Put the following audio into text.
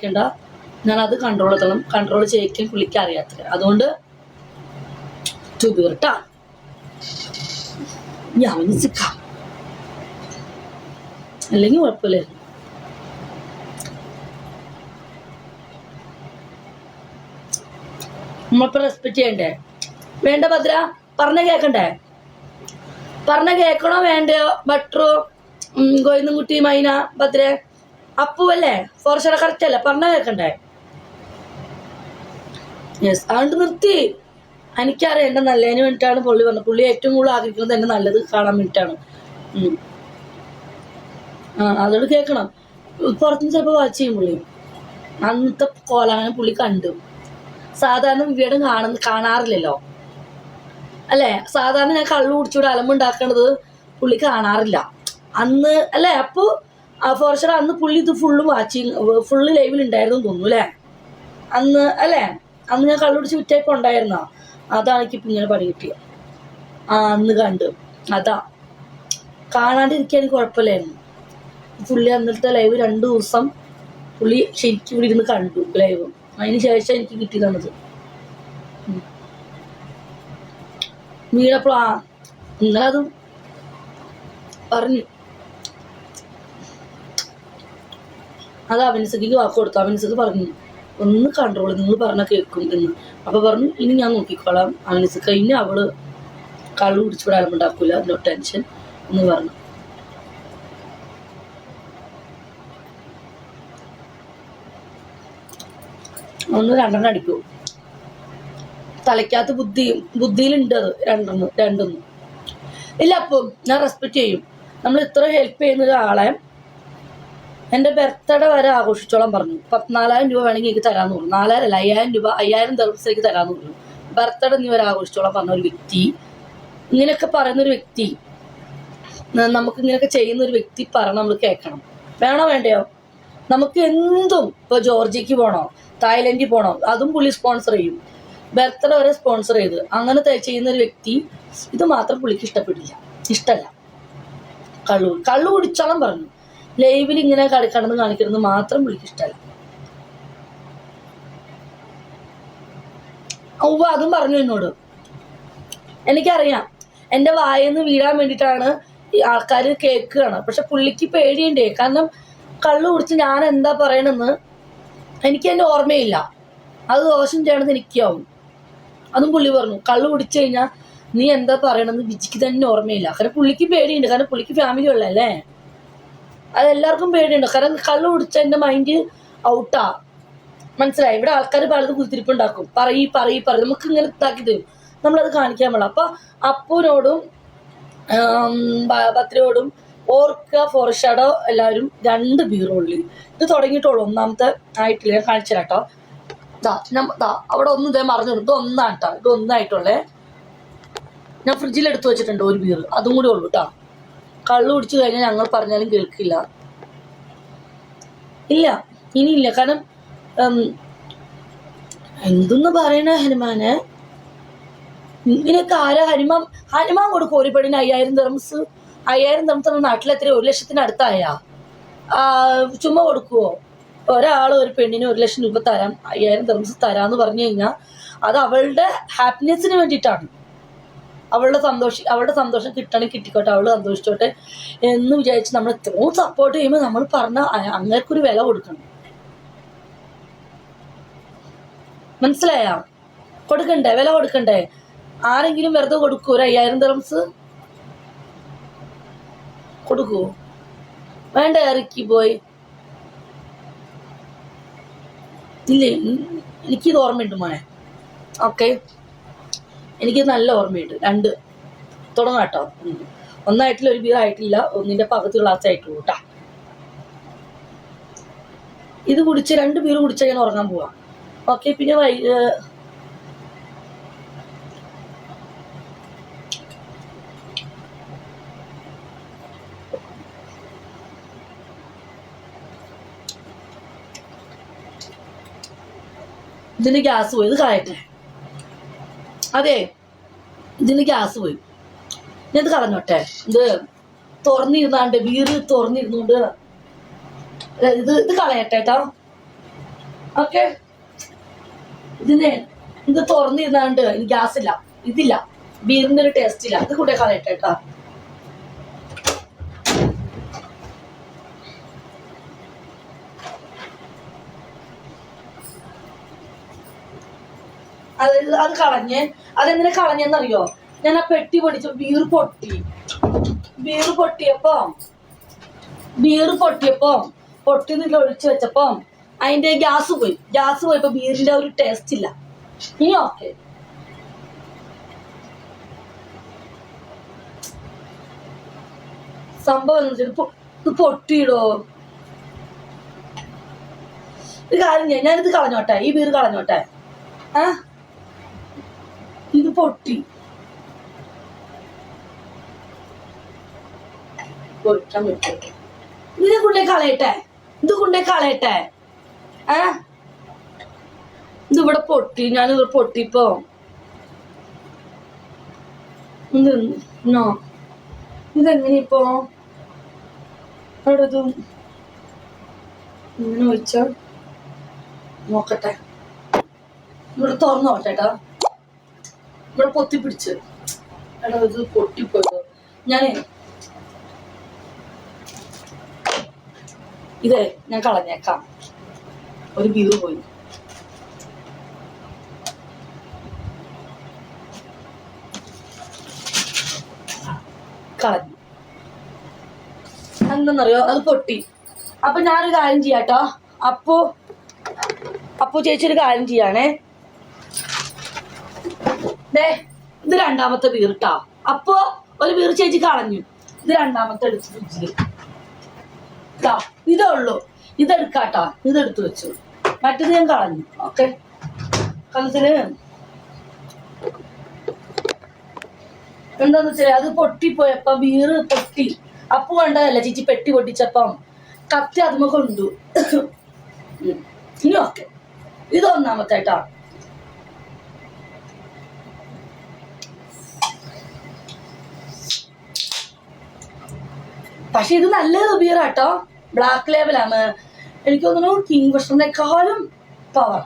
പേടിക്കണ്ട ഞാൻ അത് കൺട്രോൾ എത്തണം കൺട്രോൾ ചെയ്യിക്കാൻ പുള്ളിക്ക് അറിയാത്ത അതുകൊണ്ട് ചുബീർട്ടാ ഞാൻ സിക്കാം അല്ലെങ്കിൽ കുഴപ്പമില്ലായിരുന്നു നമ്മളിപ്പോ റെസ്പെക്ട് ചെയ്യണ്ടേ? വേണ്ട ഭദ്ര പറഞ്ഞ കേക്കണ്ടേ? പറഞ്ഞ കേക്കണോ വേണ്ടയോ? ബട്ടറോ ഗോവിന്ദൻകുട്ടി മൈന ഭദ്ര? അപ്പു അല്ലേ ഫോർച്ചറ കറക്റ്റ് അല്ലേ? പറഞ്ഞ കേക്കണ്ടേ? യെസ് അതുകൊണ്ട് നിർത്തി. എനിക്കറിയാം എന്റെ നല്ലതിന് വേണ്ടിയിട്ടാണ് പുള്ളി പറഞ്ഞത് പുള്ളി ഏറ്റവും കൂടുതൽ ആഗ്രഹിക്കുന്നത് എന്റെ നല്ലത് കാണാൻ വേണ്ടിയിട്ടാണ്. ആ അതോട് കേൾക്കണം. പുറത്തുനിന്ന് ചിലപ്പോൾ വാച്ച് ചെയ്യും പുള്ളി. അന്നത്തെ കോലാനം പുള്ളി കണ്ടു. സാധാരണ വിവേടം കാണുന്ന കാണാറില്ലല്ലോ? അല്ലേ? സാധാരണ ഞാൻ കള്ളു കുടിച്ചുകൂടെ അലമ്പുണ്ടാക്കണത് പുള്ളി കാണാറില്ല. അന്ന് അല്ലേ? അപ്പോൾ ഫോർച്ചർ അന്ന് പുള്ളി ഇത് ഫുള്ള് വാച്ചിങ് ഫുള്ള് ലൈവിൽ ഉണ്ടായിരുന്നു തോന്നുന്നു അല്ലേ? അന്ന് അല്ലേ? അന്ന് ഞാൻ കള്ളുപിടിച്ച് വിറ്റേപ്പം ഉണ്ടായിരുന്നോ? അതാണ് എനിക്ക് ഇങ്ങനെ പണി കിട്ടിയത് ആ അന്ന് കണ്ടു. അതാ. കാണാണ്ടിരിക്കാൻ കുഴപ്പമില്ലായിരുന്നു. പുള്ളി അന്നത്തെ ലൈവ് രണ്ട് ദിവസം പുള്ളി ശരിക്കും ഇവിടെ ഇരുന്ന് കണ്ടു ലൈവ് അതിന് ശേഷം എനിക്ക് കിട്ടിയതാണത് വീടപ്പോൾ ആ നിങ്ങളത് പറഞ്ഞു. അത് അവനിസക്ക് വാക്ക് കൊടുത്തു. അവനിസക്ക് പറഞ്ഞു ഒന്ന് കൺട്രോൾ നിങ്ങൾ പറഞ്ഞ കേൾക്കും എന്ന്. അപ്പൊ പറഞ്ഞു ഇനി ഞാൻ നോക്കിക്കോളാം. അവനിസക്ക് കഴിഞ്ഞ് അവൾ കള്ളു കുടിച്ചു വിടാനും നോ ടെൻഷൻ എന്ന് പറഞ്ഞു. ഒന്ന് രണ്ടെണ്ണം അടിക്കൂ. തലയ്ക്കകത്ത് ബുദ്ധി ബുദ്ധിയിലുണ്ട് അത് രണ്ടെണ്ണം രണ്ടൊന്നും. ഇല്ല അപ്പോൾ ഞാൻ റെസ്പെക്ട് ചെയ്യും. നമ്മൾ ഇത്ര ഹെൽപ്പ് ചെയ്യുന്ന ഒരാളെ എന്റെ ബർത്ത്ഡേ വരെ ആഘോഷിച്ചോളം പറഞ്ഞു. പത്തിനാലായിരം രൂപ വേണമെങ്കിൽ എനിക്ക് തരാമെന്ന് പറഞ്ഞു. നാലായിരം അല്ല അയ്യായിരം രൂപ അയ്യായിരം ദിവസത്തേക്ക് തരാന്ന് പറഞ്ഞു. ബർത്ത്ഡേ നീ വരെ ആഘോഷിച്ചോളം പറഞ്ഞ ഒരു വ്യക്തി ഇങ്ങനെയൊക്കെ പറയുന്ന ഒരു വ്യക്തി നമുക്ക് ഇങ്ങനെയൊക്കെ ചെയ്യുന്ന ഒരു വ്യക്തി പറഞ്ഞ നമ്മൾ കേൾക്കണം. വേണോ വേണ്ടയോ? നമുക്ക് എന്തും ഇപ്പോൾ ജോർജിക്ക് പോണോ തായ്ലൻഡിൽ പോണോ അതും പുള്ളി സ്പോൺസർ ചെയ്യും. ബർത്ത്ഡേ വരെ സ്പോൺസർ ചെയ്ത് അങ്ങനെ ചെയ്യുന്ന ഒരു വ്യക്തി ഇത് മാത്രം പുള്ളിക്ക് ഇഷ്ടപ്പെട്ടില്ല. ഇഷ്ടല്ല. കള്ളു കള്ളു കുടിച്ചോളം പറഞ്ഞു. ലൈവിൽ ഇങ്ങനെ കടന്ന് കാണിക്കുന്നത് മാത്രം പുള്ളിക്ക് ഇഷ്ടമല്ല ഉവ്വ അതും പറഞ്ഞു എന്നോട്. എനിക്കറിയാം. എന്റെ വായെന്ന് വീഴാൻ വേണ്ടിയിട്ടാണ് ഈ ആൾക്കാർ കേൾക്കുകയാണ് പക്ഷെ പുള്ളിക്ക് പേടിയുണ്ടേ. കാരണം കള്ളു കുടിച്ച് ഞാൻ എന്താ പറയണെന്ന് എനിക്ക് എന്റെ ഓർമ്മയില്ല. അത് ദോഷം ചെയ്യണമെന്ന് എനിക്കാവും. അതും പുള്ളി പറഞ്ഞു. കള്ളു കുടിച്ചു കഴിഞ്ഞാൽ നീ എന്താ പറയണമെന്ന് വിജിക്ക് തന്നെ ഓർമ്മയില്ല. കാരണം പുള്ളിക്ക് പേടിയുണ്ട്. കാരണം പുള്ളിക്ക് ഫാമിലി ഉള്ളല്ലേ അതെല്ലാവർക്കും പേടിയുണ്ട്. കാരണം കള്ള് കുടിച്ച എന്റെ മൈൻഡ് ഔട്ടാ. മനസ്സിലായി? ഇവിടെ ആൾക്കാർ പലതും കുത്തിരിപ്പുണ്ടാക്കും. പറയി പറയി പറയും. നമുക്ക് ഇങ്ങനെ ഇതാക്കി തരും. നമ്മളത് കാണിക്കാൻ പാടില്ല. അപ്പൊ ബ- ഭദ്രയോടും ഓർക്ക ഫോർഷാഡോ എല്ലാവരും രണ്ട് ബീറുള്ളി. ഇത് തുടങ്ങിയിട്ടുള്ളൂ. ഒന്നാമത്തെ ആയിട്ടില്ല? ഞാൻ കാണിച്ചു കേട്ടോ ദാ ദാ അവിടെ ഒന്ന് ഇതേ മറിഞ്ഞു ഇത് ഒന്നാണ് കേട്ടോ ഇത് ഒന്നായിട്ടുള്ളേ ഞാൻ ഫ്രിഡ്ജിൽ എടുത്തു വെച്ചിട്ടുണ്ട് ഒരു ബീർ അതും കൂടി ഉള്ളൂ കേട്ടോ കള്ളു കുടിച്ചു കഴിഞ്ഞാൽ ഞങ്ങൾ പറഞ്ഞാലും കേൾക്കില്ല. ഇല്ല ഇനിയില്ല. കാരണം എന്തെന്ന് പറയണ ഹനുമാനെ? ഇങ്ങനെയൊക്കെ ആരാ ഹനുമാൻ ഹനുമാൻ കൊടുക്കും ഒരു പെണ്ണിന് അയ്യായിരം തെർമസ് അയ്യായിരം തെർമസ് നാട്ടിൽ എത്ര ഒരു ലക്ഷത്തിന് അടുത്തായാ. ചുമ്മാ കൊടുക്കുവോ? ഒരാൾ ഒരു പെണ്ണിന് ഒരു ലക്ഷം രൂപ തരാം അയ്യായിരം തെർമസ് തരാന്ന് പറഞ്ഞു കഴിഞ്ഞാൽ അത് അവളുടെ ഹാപ്പിനെസ്സിന് വേണ്ടിയിട്ടാണ്. അവളുടെ സന്തോഷം അവളുടെ സന്തോഷം കിട്ടണമെങ്കിൽ കിട്ടിക്കോട്ടെ അവൾ സന്തോഷിച്ചോട്ടെ എന്ന് വിചാരിച്ച് നമ്മൾ ഇത്രയും സപ്പോർട്ട് ചെയ്യുമ്പോൾ നമ്മൾ പറഞ്ഞ അങ്ങേർക്കൊരു വില കൊടുക്കണം. മനസ്സിലായ? കൊടുക്കണ്ടേ? വില കൊടുക്കണ്ടേ? ആരെങ്കിലും വെറുതെ കൊടുക്കൂ ഒരു അയ്യായിരം തെറംസ് കൊടുക്കൂ വേണ്ട ഇറക്കി പോയി? ഇല്ലേ? എനിക്കിത് ഓർമ്മയുണ്ട് മോനെ. ഓക്കെ എനിക്ക് നല്ല ഓർമ്മയുണ്ട്. രണ്ട് തുടങ്ങാം കേട്ടോ. ഒന്നായിട്ടില്ല ഒരു ബീർ ആയിട്ടില്ല ഒന്നിന്റെ പകുതി ഗ്ലാസ് ആയിട്ടുള്ളൂ കേട്ടോ. ഇത് കുടിച്ച് രണ്ട് ബീർ കുടിച്ചാൽ ഞാൻ ഉറങ്ങാൻ പോവാം. ഓക്കെ പിന്നെ വൈ ഇതിന് ഗ്യാസ് പോയി. ഇത് കളയട്ടെ. അതെ. ഇതിന് ഗ്യാസ് പോയി. ഞാൻ ഇത് കളഞ്ഞോട്ടെ. ഇത് തുറന്നിരുന്നാണ്ട് വീറ് തുറന്നിരുന്നോണ്ട് ഇത് ഇത് കളയട്ടെ കേട്ടോ ഓക്കെ. ഇതിനെ ഇത് തുറന്നിരുന്നാണ്ട് ഗ്യാസ് ഇല്ല ഇതില്ല. ബീറിന്റെ ഒരു ടേസ്റ്റ് ഇല്ല ഇത് കൂടെ കളയട്ടെ കേട്ടോ അത് അത് കളഞ്ഞ് അതെന്തിനാ കളഞ്ഞെന്നറിയോ? ഞാൻ ആ പെട്ടി പൊടിച്ചു ബീർ പൊട്ടി. ബീർ പൊട്ടിയപ്പോ ബീർ പൊട്ടിയപ്പോ പൊട്ടി നില ഒഴിച്ചു വെച്ചപ്പോ അതിന്റെ ഗ്യാസ് പോയി. ഗ്യാസ് പോയപ്പോ ബീറിന്റെ ഒരു ടേസ്റ്റ് ഇല്ല. ഇനി ഓക്കെ സംഭവം എന്ന് വെച്ചാൽ പൊ- ഇത് പൊട്ടിയിടോ? ഒരു കാര്യം ഞാനിത് കളഞ്ഞോട്ടെ ഈ ബീർ കളഞ്ഞോട്ടെ. ആ? പൊട്ടി. പൊട്ടാൻ പറ്റും ഇത് കൊണ്ടേ കളയട്ടെ. ഇത് കൊണ്ടേ കളയട്ടെ. ഏ? ഇതിവിടെ പൊട്ടി. ഞാനിത് പൊട്ടിപ്പോ. ഇത് നോ ഇതെങ്ങനെയിപ്പോ? ഇങ്ങനെ വെച്ചോ നോക്കട്ടെ. ഇവിടെ തുറന്നു നോക്കട്ടെ കേട്ടോ ഇവിടെ പൊത്തിപ്പിടിച്ച്. എടാ ഇത് പൊട്ടിപ്പോയത്? ഞാനേ ഇതേ ഞാൻ കളഞ്ഞേക്കാം. ഒരു ബീറ് പോയി. കളഞ്ഞു. എന്തെന്നറിയോ അത് പൊട്ടി. അപ്പൊ ഞാനൊരു കാര്യം ചെയ്യാട്ടോ. അപ്പോ അപ്പോ ചേച്ചി ഒരു കാര്യം ചെയ്യാണേ. ദേ ഇത് രണ്ടാമത്തെ വീർട്ടാ. അപ്പോ ഒരു വീർ ചേച്ചി കളഞ്ഞു ഇത് രണ്ടാമത്തെ എടുത്ത് ഫ്രിഡ്ജിൽ ഇതാ ഇതേ ഉള്ളൂ. ഇതെടുക്കാട്ടാ. എടുത്തു വെച്ചു. മറ്റത് ഞാൻ കളഞ്ഞു. ഓക്കെ? കലത്തിന് എന്താന്ന് വെച്ചാൽ അത് പൊട്ടിപ്പോയപ്പ വീറ് പൊട്ടി. അപ്പൊ വേണ്ടതല്ല ചേച്ചി പെട്ടി പൊട്ടിച്ചപ്പം? കത്തി അതുമൊക്കെ കൊണ്ടു. ഉം. ഇനി ഓക്കെ. ഇത് ഒന്നാമത്തെ പക്ഷെ ഇത് നല്ലൊരു ബിയറാട്ടോ ബ്ലാക്ക് ലേബലാണ് എനിക്ക് തോന്നുന്നു കിങ് ഫിഷറിനെക്കാളും പവർ